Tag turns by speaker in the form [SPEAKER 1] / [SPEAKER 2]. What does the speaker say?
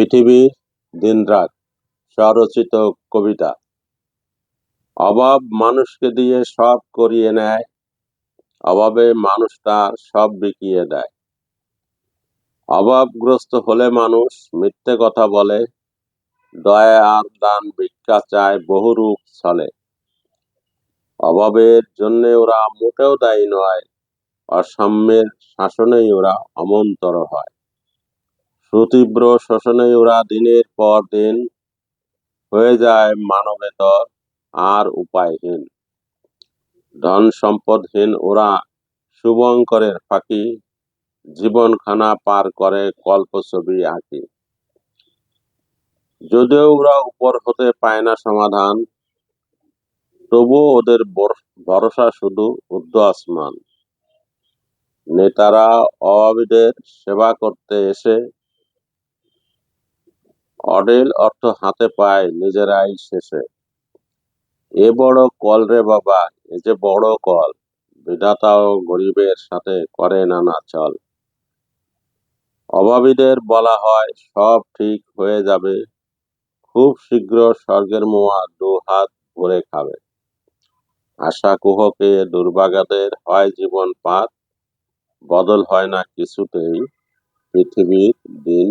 [SPEAKER 1] পৃথিবীর দিনরাত স্বরচিত কবিতা। অভাব মানুষকে দিয়ে সব করিয়ে নেয়, অভাবে মানুষ তার সব বিকিয়ে দেয়। অভাবগ্রস্ত হলে মানুষ মিথ্যে কথা বলে, দয়া আর দান ভিক্ষা চায় বহুরূপ ছলে। অভাবের জন্য ওরা মোটেও দায়ী নয়, অসাম্যের শাসনেই ওরা অমন্তর হয়। সুতীব্র শোষণেই ওরা দিনের পর দিন হয়ে যায় মানবেতর আর উপায়হীন। ধন সম্পদহীন ওরা শুভঙ্করের ফাঁকি, জীবনখানা পার করে কল্পছবি আঁকি। যদিও ওরা উপর হতে পায় না সমাধান, তবুও ওদের ভরসা শুধু উর্ধ আসমান। নেতারা অভাবীদের সেবা করতে এসে অডেল অর্থ হাতে পায় নিজেরাই শেষে। এ বড় কল রে বাবা, এ যে বড় কল। বিধাতাও গরিবের সাথে করে নানা চল। অভাবীদের বলা হয়, সব ঠিক হয়ে যাবে। খুব শীঘ্র স্বর্গের মোয়া দু হাত ভরে খাবে। আশা কুহকে দুর্ভাগাদের হয় জীবন পাত। বদল হয় না কিছুতেই পৃথিবীর দিন